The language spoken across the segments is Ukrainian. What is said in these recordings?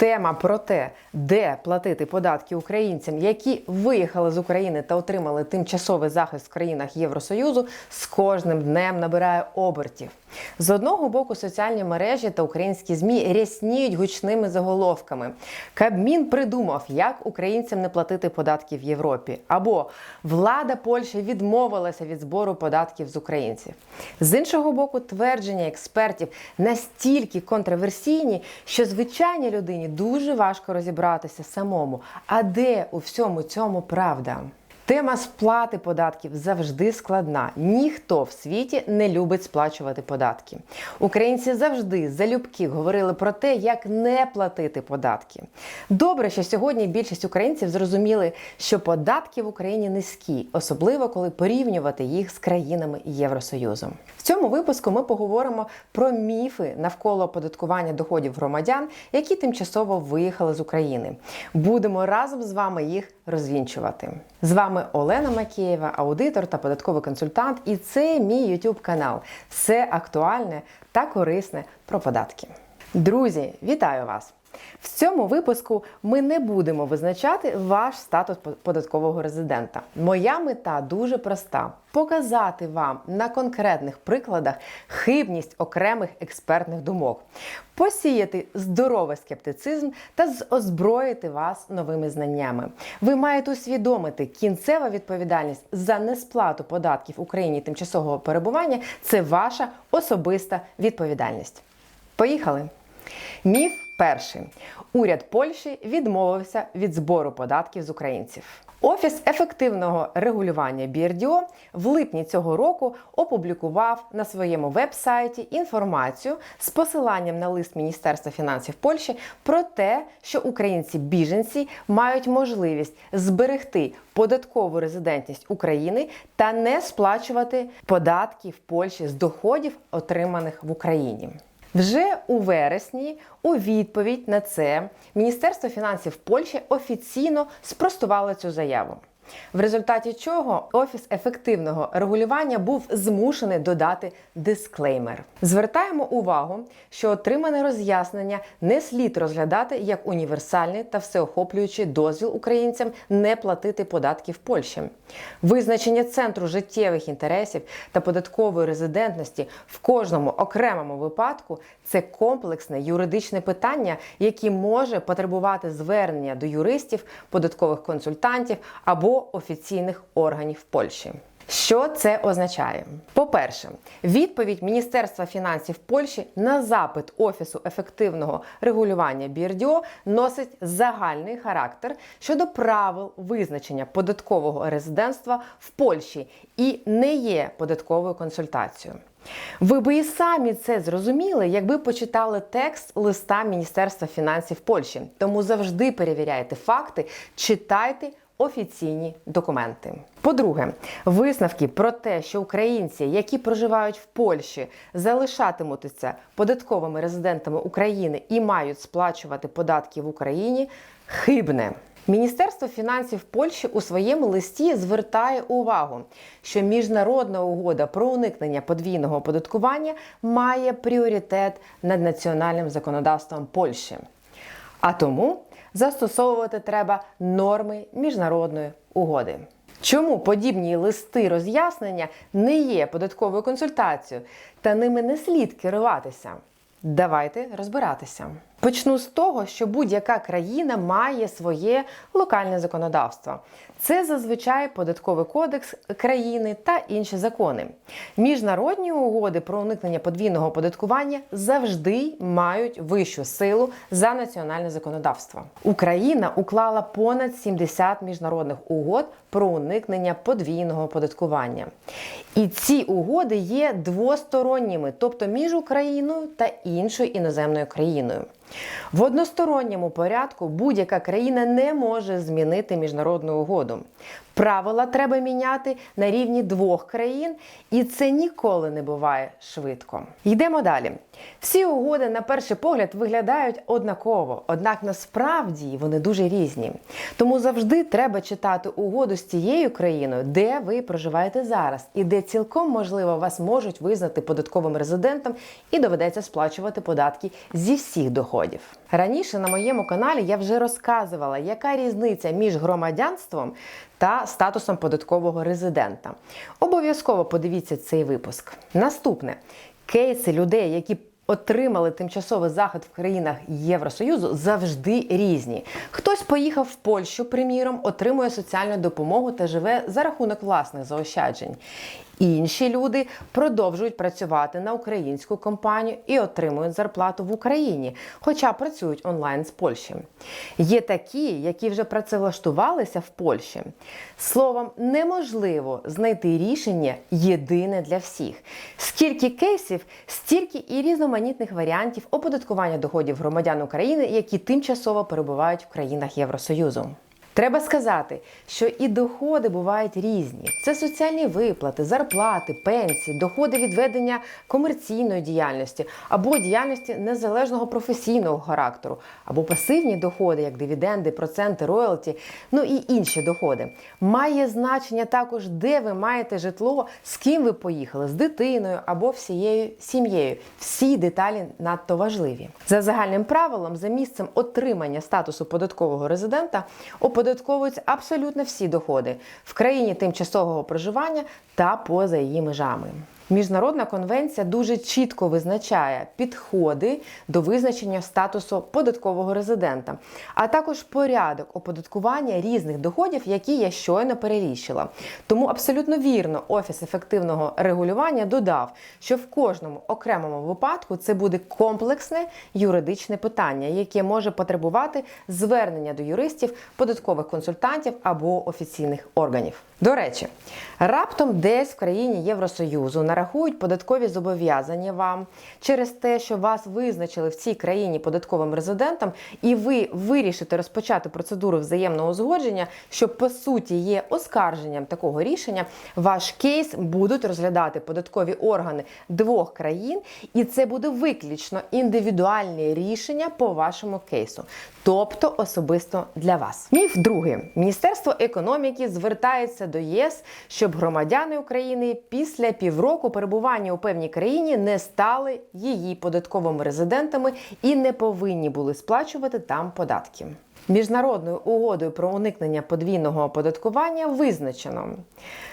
Тема про те, де платити податки українцям, які виїхали з України та отримали тимчасовий захист в країнах Євросоюзу, з кожним днем набирає обертів. З одного боку, соціальні мережі та українські змі рясніють гучними заголовками. Кабмін придумав, як українцям не платити податки в Європі, або влада Польщі відмовилася від збору податків з українців. З іншого боку, твердження експертів настільки контроверсійні, що звичайній людині дуже важко розібратися самому. А де у всьому цьому правда? Тема сплати податків завжди складна. Ніхто в світі не любить сплачувати податки. Українці завжди залюбки говорили про те, як не платити податки. Добре, що сьогодні більшість українців зрозуміли, що податки в Україні низькі, особливо коли порівнювати їх з країнами Євросоюзу. В цьому випуску ми поговоримо про міфи навколо оподаткування доходів громадян, які тимчасово виїхали з України. Будемо разом з вами їх розвінчувати. З вами Олена Макієва, аудитор та податковий консультант, і це мій YouTube канал. Все актуальне та корисне про податки. Друзі, вітаю вас! В цьому випуску ми не будемо визначати ваш статус податкового резидента. Моя мета дуже проста: показати вам на конкретних прикладах хибність окремих експертних думок, посіяти здоровий скептицизм та озброїти вас новими знаннями. Ви маєте усвідомити, кінцева відповідальність за несплату податків Україні тимчасового перебування це ваша особиста відповідальність. Поїхали! Міф перший: уряд Польщі відмовився від збору податків з українців. Офіс ефективного регулювання BRDO в липні цього року опублікував на своєму веб-сайті інформацію з посиланням на лист Міністерства фінансів Польщі про те, що українці-біженці мають можливість зберегти податкову резидентність України та не сплачувати податки в Польщі з доходів, отриманих в Україні. Вже у вересні, у відповідь на це, Міністерство фінансів Польщі офіційно спростувало цю заяву. В результаті чого офіс ефективного регулювання був змушений додати дисклеймер. Звертаємо увагу, що отримане роз'яснення не слід розглядати як універсальний та всеохоплюючий дозвіл українцям не платити податки в Польщі. Визначення центру життєвих інтересів та податкової резидентності в кожному окремому випадку це комплексне юридичне питання, яке може потребувати звернення до юристів, податкових консультантів або офіційних органів Польщі. Що це означає? По-перше, відповідь Міністерства фінансів Польщі на запит Офісу ефективного регулювання BRDO носить загальний характер щодо правил визначення податкового резидентства в Польщі і не є податковою консультацією. Ви би і самі це зрозуміли, якби почитали текст листа Міністерства фінансів Польщі. Тому завжди перевіряйте факти, читайте офіційні документи. По-друге, висновки про те, що українці, які проживають в Польщі, залишатимуться податковими резидентами України і мають сплачувати податки в Україні, хибне. Міністерство фінансів Польщі у своєму листі звертає увагу, що міжнародна угода про уникнення подвійного оподаткування має пріоритет над національним законодавством Польщі. А тому застосовувати треба норми міжнародної угоди. Чому подібні листи роз'яснення не є податковою консультацією та ними не слід керуватися? Давайте розбиратися. Почну з того, що будь-яка країна має своє локальне законодавство. Це зазвичай податковий кодекс країни та інші закони. Міжнародні угоди про уникнення подвійного оподаткування завжди мають вищу силу за національне законодавство. Україна уклала понад 70 міжнародних угод про уникнення подвійного оподаткування. І ці угоди є двосторонніми, тобто між Україною та іншою іноземною країною. В односторонньому порядку будь-яка країна не може змінити міжнародну угоду. Правила треба міняти на рівні двох країн, і це ніколи не буває швидко. Йдемо далі. Всі угоди на перший погляд виглядають однаково, однак насправді вони дуже різні. Тому завжди треба читати угоду з тією країною, де ви проживаєте зараз, і де цілком можливо вас можуть визнати податковим резидентом і доведеться сплачувати податки зі всіх доходів. Раніше на моєму каналі я вже розказувала, яка різниця між громадянством та статусом податкового резидента. Обов'язково подивіться цей випуск. Наступне кейси людей, які Отримали тимчасовий захід в країнах Євросоюзу завжди різні. Хтось поїхав в Польщу, приміром, отримує соціальну допомогу та живе за рахунок власних заощаджень. Інші люди продовжують працювати на українську компанію і отримують зарплату в Україні, хоча працюють онлайн з Польщі. Є такі, які вже працевлаштувалися в Польщі. Словом, неможливо знайти рішення єдине для всіх. Скільки кейсів, стільки і різноманітних варіантів оподаткування доходів громадян України, які тимчасово перебувають в країнах Євросоюзу. Треба сказати, що і доходи бувають різні: це соціальні виплати, зарплати, пенсії, доходи від ведення комерційної діяльності або діяльності незалежного професійного характеру, або пасивні доходи, як дивіденди, проценти, роялті, ну і інші доходи. Має значення також, де ви маєте житло, з ким ви поїхали, з дитиною або всією сім'єю. Всі деталі надто важливі. За загальним правилом, за місцем отримання статусу податкового резидента оподатковуються абсолютно всі доходи в країні тимчасового проживання та поза її межами. Міжнародна конвенція дуже чітко визначає підходи до визначення статусу податкового резидента, а також порядок оподаткування різних доходів, які я щойно перелічила. Тому абсолютно вірно Офіс ефективного регулювання додав, що в кожному окремому випадку це буде комплексне юридичне питання, яке може потребувати звернення до юристів, податкових консультантів або офіційних органів. До речі, раптом десь в країні Євросоюзу нарахують податкові зобов'язання вам через те, що вас визначили в цій країні податковим резидентом, і ви вирішите розпочати процедуру взаємного узгодження, що по суті є оскарженням такого рішення, ваш кейс будуть розглядати податкові органи двох країн, і це буде виключно індивідуальне рішення по вашому кейсу, тобто особисто для вас. Міф другий: Міністерство економіки звертається до ЄС, щоб громадяни України після півроку перебування у певній країні не стали її податковими резидентами і не повинні були сплачувати там податки. Міжнародною угодою про уникнення подвійного оподаткування визначено,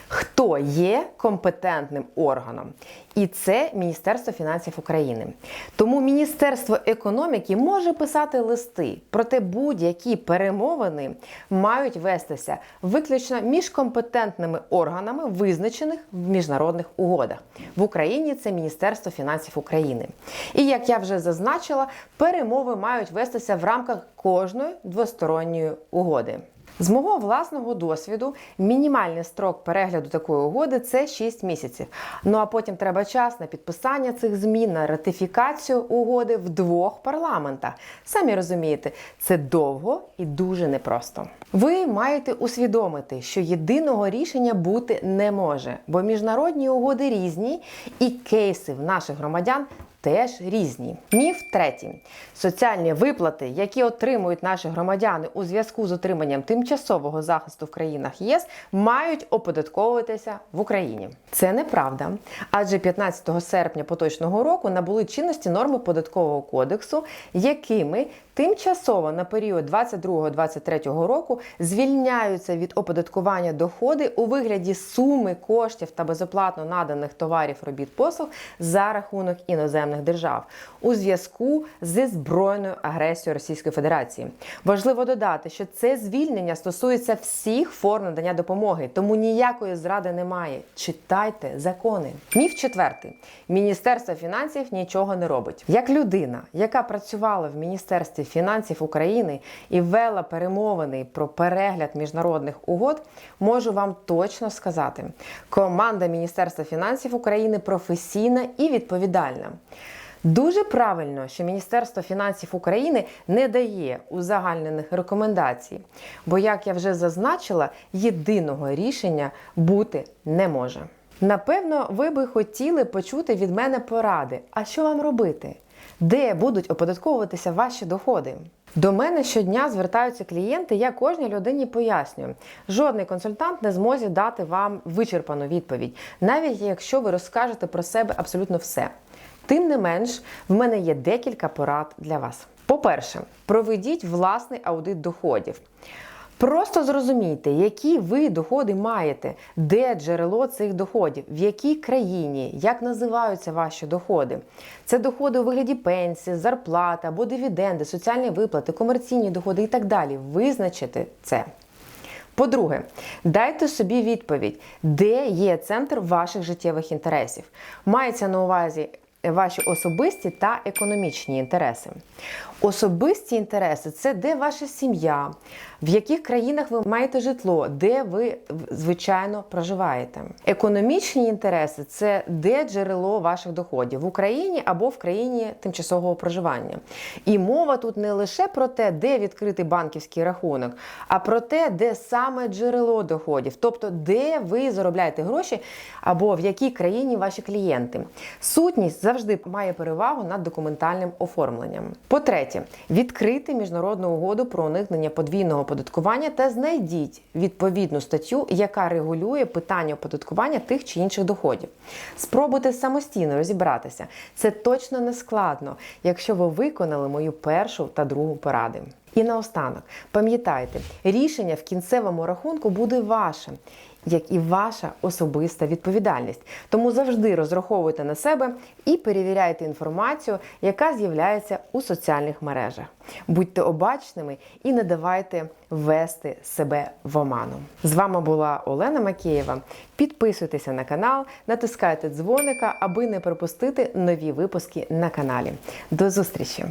хто є компетентним органом, і це Міністерство фінансів України. Тому Міністерство економіки може писати листи, проте будь-які перемовини мають вестися виключно між компетентними органами, визначених в міжнародних угодах. В Україні це Міністерство фінансів України. І як я вже зазначила, перемови мають вестися в рамках кожної двосторонньої угоди. З мого власного досвіду мінімальний строк перегляду такої угоди це 6 місяців. Ну а потім треба час на підписання цих змін, на ратифікацію угоди в двох парламентах. Самі розумієте, це довго і дуже непросто. Ви маєте усвідомити, що єдиного рішення бути не може, бо міжнародні угоди різні, і кейси в наших громадян теж різні. Міф третій: соціальні виплати, які отримують наші громадяни у зв'язку з отриманням тимчасового захисту в країнах ЄС, мають оподатковуватися в Україні. Це неправда, адже 15 серпня поточного року набули чинності норми податкового кодексу, якими тимчасово на період 22-23 року звільняються від оподаткування доходи у вигляді суми коштів та безоплатно наданих товарів робіт послуг за рахунок іноземних держав у зв'язку зі збройною агресією Російської Федерації. Важливо додати, що це звільнення стосується всіх форм надання допомоги, тому ніякої зради немає. Читайте закони. Міф четвертий: Міністерство фінансів нічого не робить. Як людина, яка працювала в міністерстві фінансів України і вела перемовини про перегляд міжнародних угод, можу вам точно сказати: команда Міністерства фінансів України професійна і відповідальна. Дуже правильно, що Міністерство фінансів України не дає узагальнених рекомендацій, бо, як я вже зазначила, єдиного рішення бути не може. Напевно, ви би хотіли почути від мене поради. А що вам робити? Де будуть оподатковуватися ваші доходи? До мене щодня звертаються клієнти, я кожній людині пояснюю. Жодний консультант не зможе дати вам вичерпану відповідь, навіть якщо ви розкажете про себе абсолютно все. Тим не менш, в мене є декілька порад для вас. По-перше, проведіть власний аудит доходів. Просто зрозумійте, які ви доходи маєте, де джерело цих доходів, в якій країні, як називаються ваші доходи. Це доходи у вигляді пенсії, зарплати або дивіденди, соціальні виплати, комерційні доходи і так далі. Визначити це. По-друге, дайте собі відповідь, де є центр ваших життєвих інтересів. Мається на увазі ваші особисті та економічні інтереси. Особисті інтереси це де ваша сім'я, в яких країнах ви маєте житло, де ви звичайно проживаєте. Економічні інтереси це де джерело ваших доходів в Україні або в країні тимчасового проживання. І мова тут не лише про те, де відкрити банківський рахунок, а про те, де саме джерело доходів, тобто де ви заробляєте гроші або в якій країні ваші клієнти. Сутність завжди має перевагу над документальним оформленням. По-третє, відкрити міжнародну угоду про уникнення подвійного оподаткування та знайдіть відповідну статтю, яка регулює питання оподаткування тих чи інших доходів. Спробуйте самостійно розібратися. Це точно не складно, якщо ви виконали мою першу та другу поради. І наостанок, пам'ятайте, рішення в кінцевому рахунку буде ваше, як і ваша особиста відповідальність. Тому завжди розраховуйте на себе і перевіряйте інформацію, яка з'являється у соціальних мережах. Будьте обачними і не давайте ввести себе в оману. З вами була Олена Макеєва. Підписуйтеся на канал, натискайте дзвоника, аби не пропустити нові випуски на каналі. До зустрічі!